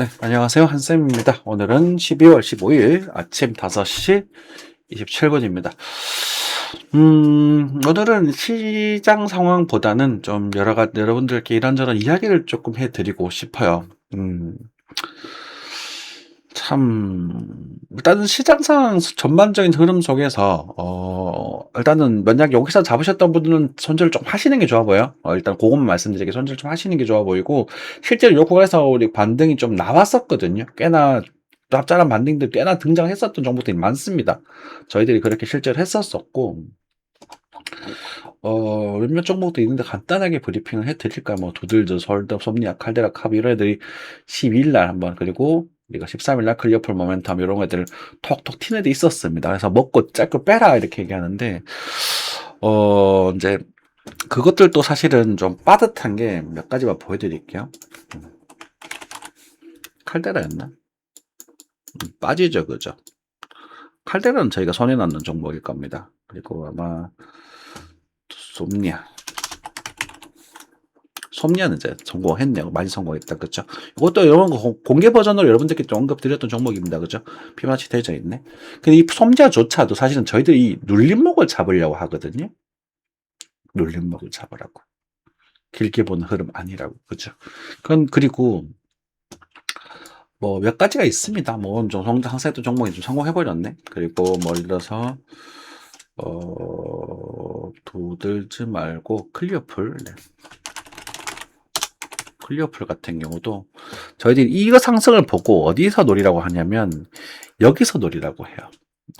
네, 안녕하세요. 한쌤입니다. 오늘은 12월 15일 아침 5시 27분입니다. 음, 오늘은 시장 상황보다는 좀 여러 가지 여러분들께 이런저런 이야기를 조금 해드리고 싶어요. 음, 참, 일단은 시장 상황 전반적인 흐름 속에서, 어, 일단은 만약 여기서 잡으셨던 분들은 손절 좀 하시는 게 좋아 보여요. 어, 일단 그것만 말씀드리게 손절 좀 하시는 게 좋아 보이고, 실제로 요 구간에서 우리 반등이 좀 나왔었거든요. 꽤나, 짭짤한 반등들 꽤나 등장했었던 정보들이 많습니다. 저희들이 그렇게 실제로 했었었고, 어, 몇몇 종목도 있는데 간단하게 브리핑을 해드릴까요? 뭐, 두들즈, 서울드, 섭리아, 칼데라, 캅 이런 애들이 12일 날 한번, 그리고 우리가 13일 날 클리어풀 모멘텀 이런 애들 톡톡 튀는 애도 있었습니다. 그래서 먹고 짧고 빼라 이렇게 얘기하는데, 어, 이제 그것들도 사실은 좀 빠듯한 게 몇 가지만 보여드릴게요. 음. 칼데라였나? 음, 빠지죠, 그죠? 칼데라는 저희가 손에 넣는 종목일 겁니다. 그리고 아마 솜니아 솜니아는 이제 성공했네요. 많이 성공했다. 그죠? 이것도 이런 거 공- 공개 버전으로 여러분들께 좀 언급드렸던 종목입니다. 그죠? 피마치 되어 있네. 근데 이 솜니아조차도 사실은 저희들이 이 눌림목을 잡으려고 하거든요. 눌림목을 잡으라고. 길게 보는 흐름 아니라고. 그죠? 그건 그리고 뭐 몇 가지가 있습니다. 뭐좀 항세했던 종목이 좀 성공해버렸네. 그리고 뭐 예를 들어서 어, 도들지 말고 클리어풀. 네. 클리어풀 같은 경우도 저희들이 이거 상승을 보고 어디서 노리라고 하냐면 여기서 노리라고 해요.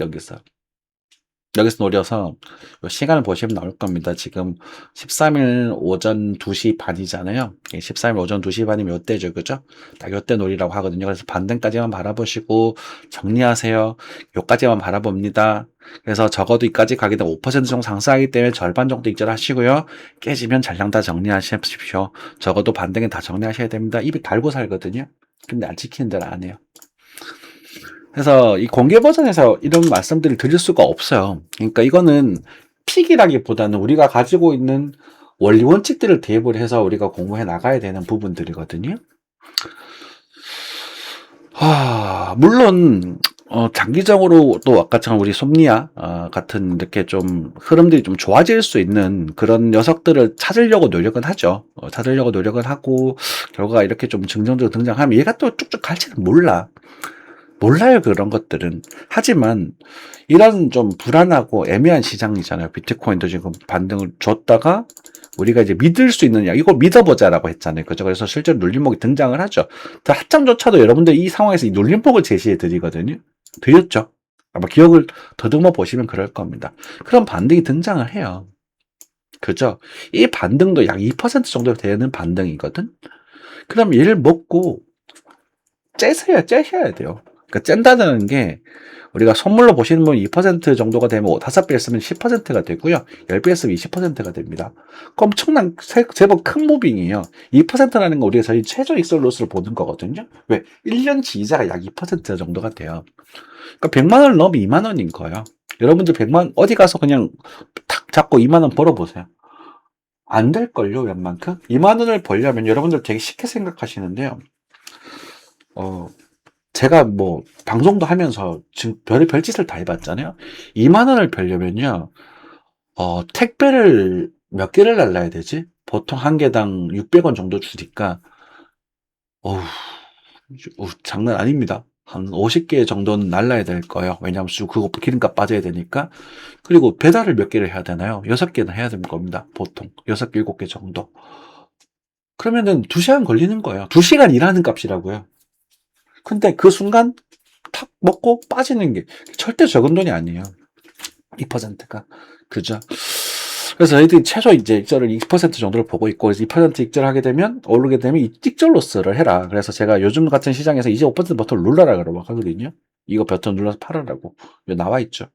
여기서. 여기서 노려서 요 시간을 보시면 나올 겁니다. 지금 13일 오전 2시 반이잖아요. 13일 오전 2시 반이면 요때죠. 그죠? 딱 요때 노리라고 하거든요. 그래서 반등까지만 바라보시고 정리하세요. 요까지만 바라봅니다. 그래서 적어도 이까지 가게 되면 5% 정도 상승하기 때문에 절반 정도 익절하시고요. 깨지면 잔량 다 정리하십시오. 적어도 반등에 다 정리하셔야 됩니다. 입이 달고 살거든요. 근데 안 지키는 데는 안 해요. 그래서 이 공개 버전에서 이런 말씀들을 드릴 수가 없어요. 그러니까 이거는 픽이라기보다는 우리가 가지고 있는 원리 원칙들을 대입을 해서 우리가 공부해 나가야 되는 부분들이거든요. 하, 물론 어, 장기적으로 또 아까처럼 우리 솜니아 어, 같은 이렇게 좀 흐름들이 좀 좋아질 수 있는 그런 녀석들을 찾으려고 노력은 하죠. 어, 찾으려고 노력은 하고 결과가 이렇게 좀 긍정적으로 등장하면 얘가 또 쭉쭉 갈지는 몰라. 몰라요 그런 것들은. 하지만 이런 좀 불안하고 애매한 시장이잖아요. 비트코인도 지금 반등을 줬다가 우리가 이제 믿을 수 있느냐 이걸 믿어보자라고 했잖아요. 그죠? 그래서 실제로 눌림목이 등장을 하죠. 그 하점조차도 여러분들 이 상황에서 이 눌림목을 제시해 드리거든요. 드렸죠. 아마 기억을 더듬어 보시면 그럴 겁니다. 그럼 반등이 등장을 해요. 그죠? 이 반등도 약 2% 정도 되는 반등이거든? 그럼 얘를 먹고 째서야 째셔야 돼요 그러니까 짠다는 게 우리가 선물로 보시는 분 2% 정도가 되면 5배 쓰면 10%가 되고요. 10배 쓰면 20%가 됩니다. 그 엄청난 세- 제법 큰 무빙이에요. 2%라는 건 우리가 저희 최저 익설 로스를 보는 거거든요. 왜? 1년치 이자가 약 2% 정도가 돼요. 그러니까 100만 원을 넣으면 2만 원인 거예요. 여러분들 100만 어디 가서 그냥 탁 잡고 2만 원 벌어보세요. 안 될걸요, 웬만큼? 2만 원을 벌려면 여러분들 되게 쉽게 생각하시는데요. 어, 제가 뭐 방송도 하면서 지금 별의 별짓을 다 해봤잖아요. 2만 원을 벌려면요, 어, 택배를 몇 개를 날라야 되지? 보통 한 개당 600원 정도 주니까, 어우, 어, 장난 아닙니다. 한 50개 정도는 날라야 될 거예요. 왜냐하면 수 그거 기름값 빠져야 되니까. 그리고 배달을 몇 개를 해야 되나요? 6개는 해야 되는 겁니다. 보통 6개, 7개 정도. 그러면은 2시간 걸리는 거예요. 2시간 일하는 값이라고요. 근데 그 순간 탁 먹고 빠지는 게 절대 적은 돈이 아니에요. 2%가. 그죠? 그래서 저희들이 최소 이제 익절을 20% 정도를 보고 있고, 그래서 2% 익절하게 되면, 오르게 되면 이 익절 로스를 해라. 그래서 제가 요즘 같은 시장에서 25% 버튼을 눌러라 그러고 하거든요. 이거 버튼 눌러서 팔으라고. 나와 있죠.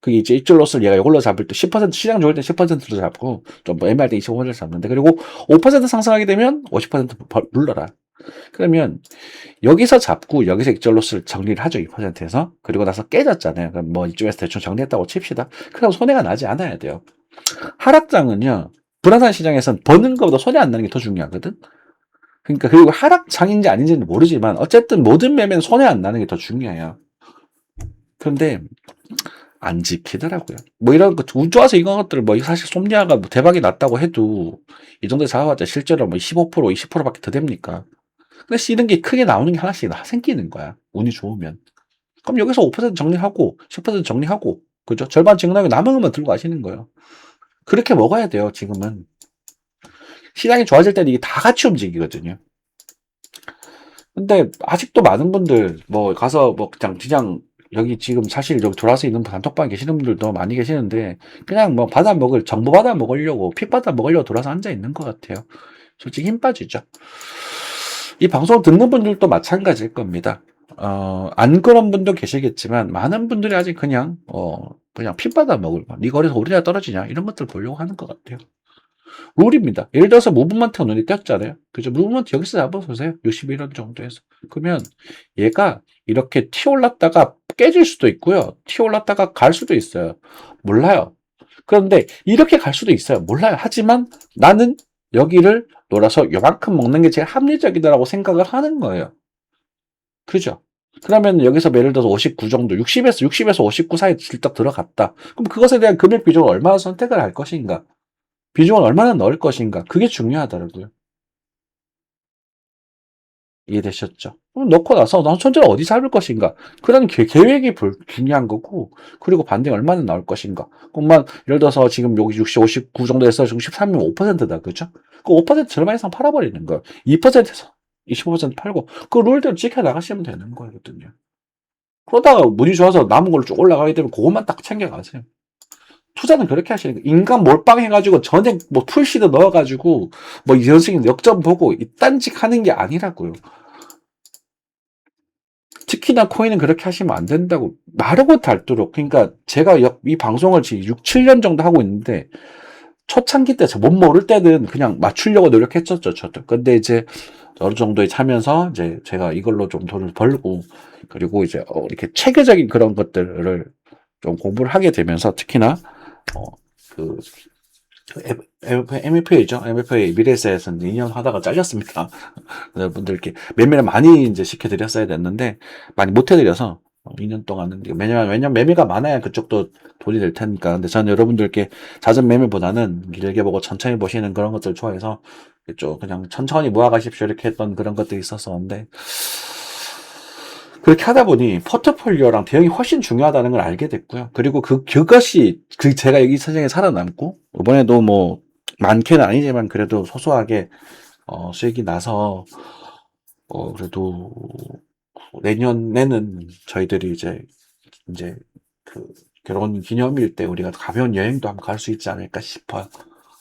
그게 이제 익절 로스를 얘가 이걸로 잡을 때 10% 시장 좋을 때 10%로 잡고, 좀뭐 애매할 때 25%를 잡는데, 그리고 5% 상승하게 되면 50% 버- 눌러라. 그러면 여기서 잡고 여기서 익절 로스를 정리를 하죠 2%에서 그리고 나서 깨졌잖아요 그럼 뭐 이쪽에서 대충 정리했다고 칩시다 그럼 손해가 나지 않아야 돼요 하락장은요 불안한 시장에선 버는 것보다 손해 안 나는 게 더 중요하거든 그러니까 그리고 하락장인지 아닌지는 모르지만 어쨌든 모든 매매는 손해 안 나는 게 더 중요해요. 그런데 안 지키더라고요. 뭐 이런 거운 좋아서 이런 것들 뭐 사실 솜니아가 뭐 대박이 났다고 해도 이 정도 잡아봤자 실제로 뭐 15% 20%밖에 더 됩니까? 근데 이런 게 크게 나오는 게 하나씩 나- 생기는 거야. 운이 좋으면. 그럼 여기서 5% 정리하고 10% 정리하고 그죠? 절반 정리하고 남은 것만 들고 가시는 거예요. 그렇게 먹어야 돼요. 지금은 시장이 좋아질 때는 이게 다 같이 움직이거든요. 근데 아직도 많은 분들 뭐 가서 뭐 그냥 그냥 여기 지금 사실 여기 돌아서 있는 단톡방에 계시는 분들도 많이 계시는데 그냥 뭐 받아 먹을 정보 받아 먹으려고 픽 받아 먹으려고 돌아서 앉아 있는 것 같아요. 솔직히 힘 빠지죠. 이 방송 듣는 분들도 마찬가지일 겁니다. 어, 안 그런 분도 계시겠지만 많은 분들이 아직 그냥 어 그냥 픽 받아 먹을 거. 네 거래소 오르냐 떨어지냐 이런 것들 보려고 하는 것 같아요. 룰입니다. 예를 들어서 무브먼트가 눈에 띄었잖아요. 그죠? 무브먼트 여기서 잡아보세요. 61원 정도에서. 그러면 얘가 이렇게 튀어올랐다가 깨질 수도 있고요. 튀어올랐다가 갈 수도 있어요. 몰라요. 그런데 이렇게 갈 수도 있어요. 몰라요. 하지만 나는 여기를 놀아서 요만큼 먹는 게 제일 합리적이다라고 생각을 하는 거예요. 그죠? 그러면 여기서 예를 들어서 59 정도, 60에서 60에서 59 사이 질딱 들어갔다. 그럼 그것에 대한 금액 비중을 얼마나 선택을 할 것인가? 비중을 얼마나 넣을 것인가? 그게 중요하더라고요. 이해되셨죠? 넣고 나서 난 천재를 어디 잡을 것인가? 그런 계, 계획이 불- 중요한 거고, 그리고 반등이 얼마나 나올 것인가? 그만 예를 들어서 지금 여기 60, 59 정도에서 63이면 5%다, 그죠? 그 5% 절반 이상 팔아버리는 거예요. 2%에서 25% 팔고, 그 룰대로 지켜나가시면 되는 거거든요. 그러다가 운이 좋아서 남은 걸로 쭉 올라가게 되면 그것만 딱 챙겨가세요. 투자는 그렇게 하시는 거예요. 인간 몰빵해가지고 전액 뭐 풀시드 넣어가지고 뭐 연승 역전 보고 이딴직 하는 게 아니라고요. 특히나 코인은 그렇게 하시면 안 된다고 마르고 닳도록. 그러니까 제가 역- 이 방송을 지금 6, 7년 정도 하고 있는데 초창기 때 못 모를 때는 그냥 맞추려고 노력했었죠 저도. 근데 이제 어느 정도에 차면서 이제 제가 이걸로 좀 돈을 벌고 그리고 이제 어, 이렇게 체계적인 그런 것들을 좀 공부를 하게 되면서 특히나 어, 그 MFA죠. MFA 미래에서는 2년 하다가 잘렸습니다. 여러분들께 매매를 많이 이제 시켜드렸어야 됐는데 많이 못해드려서 2년 동안은 왜냐면 왜냐면 매매가 많아야 그쪽도 돈이 될 테니까. 근데 저는 여러분들께 잦은 매매보다는 길게 보고 천천히 보시는 그런 것들 좋아해서 좀 그냥 천천히 모아가십시오 이렇게 했던 그런 것들이 있었었는데 그렇게 하다 보니 포트폴리오랑 대응이 훨씬 중요하다는 걸 알게 됐고요. 그리고 그 그것이 그 제가 여기 세상에 살아남고 이번에도 뭐 많게는 아니지만 그래도 소소하게 어, 수익이 나서 어, 그래도 내년에는 저희들이 이제 이제 그 결혼 기념일 때 우리가 가벼운 여행도 한번 갈 수 있지 않을까 싶어요.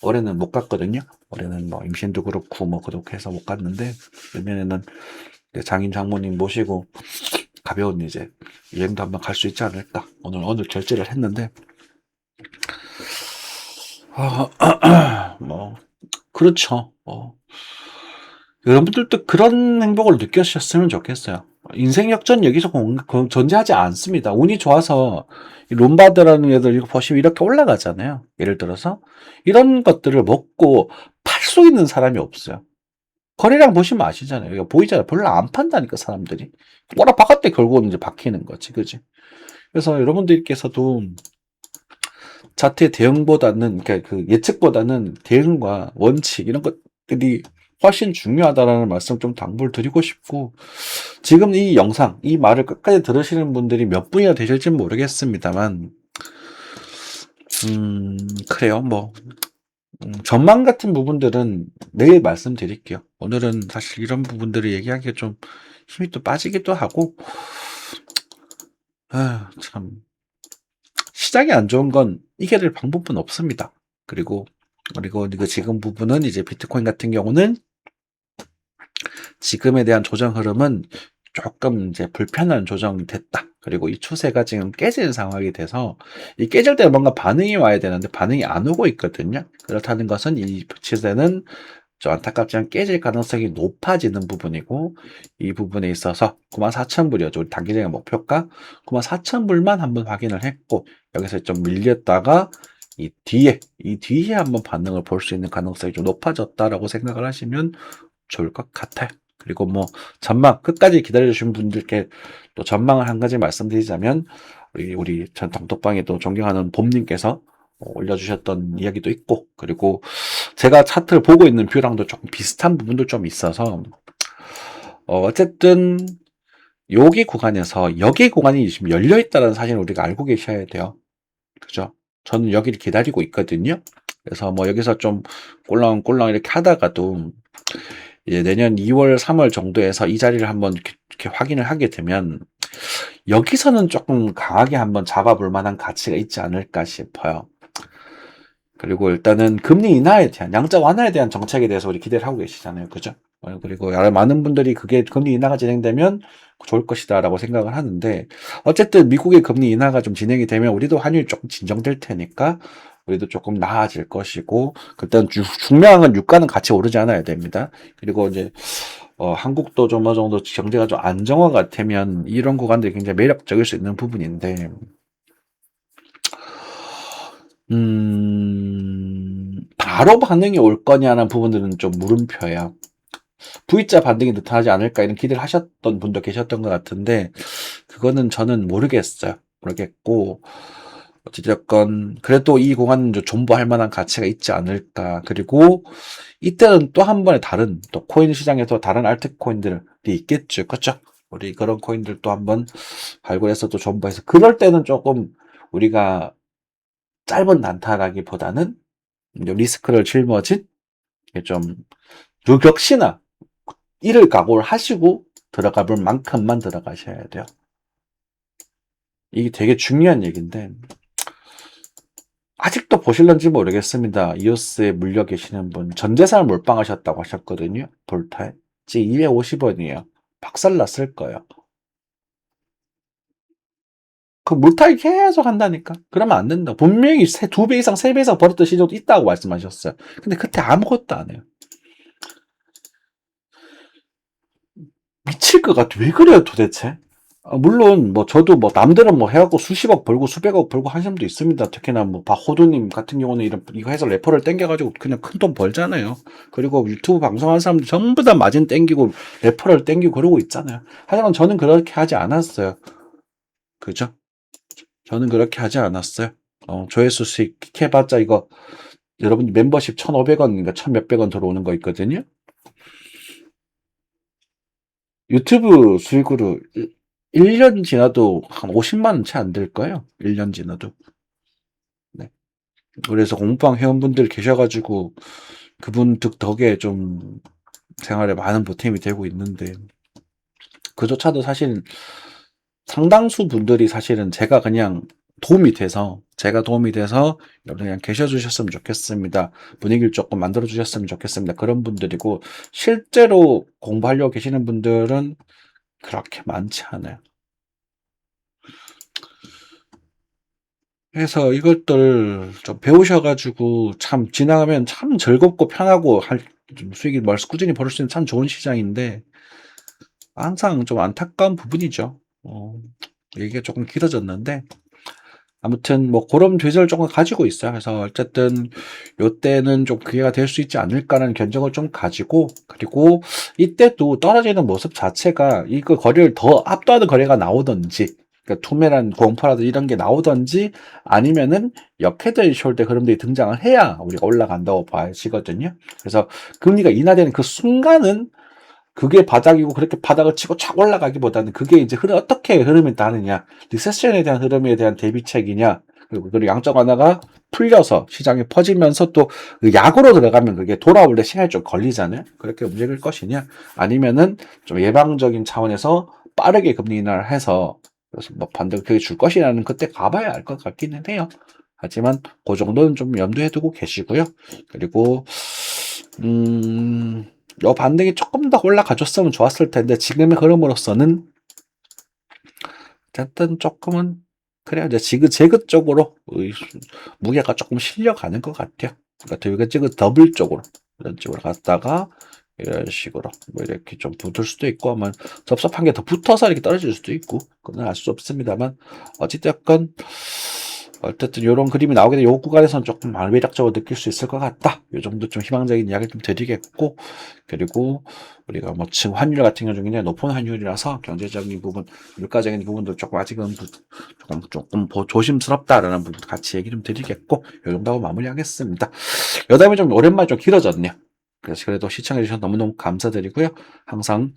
올해는 못 갔거든요. 올해는 뭐 임신도 그렇고 뭐 그렇게 해서 못 갔는데 내년에는 장인 장모님 모시고 가벼운 이제 여행도 한번 갈 수 있지 않을까. 오늘 오늘 결제를 했는데 아, 뭐 그렇죠. 뭐 여러분들도 그런 행복을 느끼셨으면 좋겠어요. 인생 역전 여기서 존재하지 않습니다. 운이 좋아서 이 롬바드라는 애들 이거 보시면 이렇게 올라가잖아요. 예를 들어서 이런 것들을 먹고 팔 수 있는 사람이 없어요. 거래량 보시면 아시잖아요. 이거 보이잖아요. 별로 안 판다니까 사람들이. 뭐라 바깥에 결국은 이제 박히는 거지, 그지? 그래서 여러분들께서도 자퇴 대응보다는 그러니까 그 예측보다는 대응과 원칙 이런 것들이 훨씬 중요하다라는 말씀 좀 당부를 드리고 싶고 지금 이 영상 이 말을 끝까지 들으시는 분들이 몇 분이나 되실지 모르겠습니다만 음 그래요 뭐 음, 전망 같은 부분들은 내일 말씀드릴게요 오늘은 사실 이런 부분들을 얘기하기가 좀 힘이 또 빠지기도 하고 아 참 시장이 안 좋은 건 이겨낼 방법은 없습니다. 그리고 그리고 이거 지금 부분은 이제 비트코인 같은 경우는 지금에 대한 조정 흐름은 조금 이제 불편한 조정이 됐다. 그리고 이 추세가 지금 깨지는 상황이 돼서 이 깨질 때 뭔가 반응이 와야 되는데 반응이 안 오고 있거든요. 그렇다는 것은 이 추세는 좀 안타깝지만 깨질 가능성이 높아지는 부분이고 이 부분에 있어서 94,000불이었죠. 우리 단기적인 목표가 94,000불만 한번 확인을 했고 여기서 좀 밀렸다가 이 뒤에 이 뒤에 한번 반응을 볼 수 있는 가능성이 좀 높아졌다라고 생각을 하시면 좋을 것 같아요. 그리고 뭐 전망 끝까지 기다려주신 분들께 또 전망을 한 가지 말씀드리자면 우리 우리 전또 존경하는 봄님께서 어, 올려주셨던 이야기도 있고 그리고 제가 차트를 보고 있는 뷰랑도 조금 비슷한 부분도 좀 있어서 어, 어쨌든 여기 구간에서 여기 구간이 지금 열려 있다는 사실을 우리가 알고 계셔야 돼요. 그죠? 저는 여기를 기다리고 있거든요. 그래서 뭐 여기서 좀 꼴랑꼴랑 이렇게 하다가도 이제 내년 2월, 3월 정도에서 이 자리를 한번 이렇게, 이렇게 확인을 하게 되면 여기서는 조금 강하게 한번 잡아볼 만한 가치가 있지 않을까 싶어요. 그리고 일단은 금리 인하에 대한 양적 완화에 대한 정책에 대해서 우리 기대를 하고 계시잖아요. 그죠? 어, 그리고 많은 분들이 그게 금리 인하가 진행되면 좋을 것이다라고 생각을 하는데 어쨌든 미국의 금리 인하가 좀 진행이 되면 우리도 환율이 조금 진정될 테니까 우리도 조금 나아질 것이고 주- 중요한 건 유가는 같이 오르지 않아야 됩니다. 그리고 이제 어, 한국도 좀 어느 정도 경제가 좀 안정화가 되면 이런 구간들이 굉장히 매력적일 수 있는 부분인데 음, 바로 반응이 올 거냐는 부분들은 좀 물음표예요. V자 반등이 나타나지 않을까 이런 기대를 하셨던 분도 계셨던 것 같은데 그거는 저는 모르겠어요. 모르겠고 어찌됐건 그래도 이 공간은 좀 존버할 만한 가치가 있지 않을까. 그리고 이때는 또 한 번에 다른 또 코인 시장에서 다른 알트 코인들이 있겠죠. 그렇죠? 우리 그런 코인들 또 한번 발굴해서 또 존버해서 그럴 때는 조금 우리가 짧은 난타라기보다는 리스크를 짊어진 좀 유격시나 이를 각오를 하시고 들어가 볼 만큼만 들어가셔야 돼요. 이게 되게 중요한 얘기인데 아직도 보실런지 모르겠습니다. 이오스에 물려 계시는 분 전재산을 몰빵하셨다고 하셨거든요. 볼타에 지금 250원이에요. 박살 났을 거예요. 그 물타기 계속 한다니까. 그러면 안 된다. 분명히 두 배 이상, 세 배 이상 벌었던 시절도 있다고 말씀하셨어요. 근데 그때 아무것도 안 해요. 미칠 것 같아. 왜 그래요, 도대체? 아, 물론, 뭐, 저도 뭐, 남들은 뭐, 해갖고 수십억 벌고 수백억 벌고 한 사람도 있습니다. 특히나 뭐, 박호두님 같은 경우는 이런, 이거 해서 래퍼를 땡겨가지고 그냥 큰 돈 벌잖아요. 그리고 유튜브 방송하는 사람들 전부 다 마진 땡기고, 래퍼를 땡기고 그러고 있잖아요. 하지만 저는 그렇게 하지 않았어요. 그죠? 저는 그렇게 하지 않았어요. 어, 조회수 수익 해봤자 이거, 여러분 멤버십 1,500원인가 1,000 몇백 원 들어오는 거 있거든요. 유튜브 수익으로 1년 지나도 한 50만 원 채 안 될 거예요. 1년 지나도. 네. 그래서 공방 회원분들 계셔가지고 그분 득 덕에 좀 생활에 많은 보탬이 되고 있는데 그조차도 사실 상당수 분들이 사실은 제가 그냥 도움이 돼서 제가 도움이 돼서 여러분 그냥 계셔 주셨으면 좋겠습니다. 분위기를 조금 만들어 주셨으면 좋겠습니다. 그런 분들이고 실제로 공부하려고 계시는 분들은 그렇게 많지 않아요. 그래서 이것들 좀 배우셔가지고 참 지나가면 참 즐겁고 편하고 할, 좀 수익이 멀 꾸준히 벌을 수 있는 참 좋은 시장인데 항상 좀 안타까운 부분이죠. 어, 얘기가 조금 길어졌는데 아무튼 뭐 그런 죄를 조금 가지고 있어요. 그래서 어쨌든 요때는 좀 기회가 될 수 있지 않을까라는 견적을 좀 가지고 그리고 이때도 떨어지는 모습 자체가 이거 거래를 더 압도하는 거래가 나오던지 그러니까 투매란 공포라든 이런 게 나오던지 아니면은 역헤드 숄더 흐름들이 등장을 해야 우리가 올라간다고 봐지거든요. 그래서 금리가 인하되는 그 순간은 그게 바닥이고 그렇게 바닥을 치고 착 올라가기보다는 그게 이제 흐름 어떻게 흐름이 다느냐 리세션에 대한 흐름에 대한 대비책이냐 그리고 그 양적 완화가 풀려서 시장에 퍼지면서 또그 약으로 들어가면 그게 돌아올 때 시간이 좀 걸리잖아요. 그렇게 움직일 것이냐 아니면은 좀 예방적인 차원에서 빠르게 금리 인하를 해서 그래서 뭐 반대로 그게 줄 것이라는 그때 가봐야 알 것 같기는 해요. 하지만 그 정도는 좀 염두에 두고 계시고요. 그리고 음, 요 반등이 조금 더 올라가줬으면 좋았을 텐데 지금의 흐름으로서는 어쨌든 조금은 그래야 이제 지그 재그 쪽으로 의- 무게가 조금 실려가는 것 같아요. 그러니까 되게 지그 더블 쪽으로 이런 쪽으로 갔다가 이런 식으로 뭐 이렇게 좀 붙을 수도 있고 아마 섭섭한 게 더 붙어서 이렇게 떨어질 수도 있고 그건 알 수 없습니다만 어찌됐건 어쨌든 이런 그림이 나오게 되면 요 구간에서는 조금 말매력적으로 느낄 수 있을 것 같다. 요 정도 좀 희망적인 이야기를 좀 드리겠고, 그리고 우리가 뭐 지금 환율 같은 경우 굉장히 높은 환율이라서 경제적인 부분, 물가적인 부분도 조금 아직은 부- 조금 조금 보- 조심스럽다라는 부분 같이 얘기 좀 드리겠고, 요 정도 하고 마무리하겠습니다. 여담이 좀 오랜만에 좀 길어졌네요. 그래서 그래도 시청해주셔서 너무너무 감사드리고요. 항상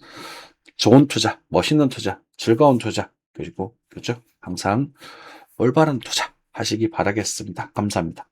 좋은 투자, 멋있는 투자, 즐거운 투자, 그리고 그죠? 항상 올바른 투자 하시기 바라겠습니다. 감사합니다.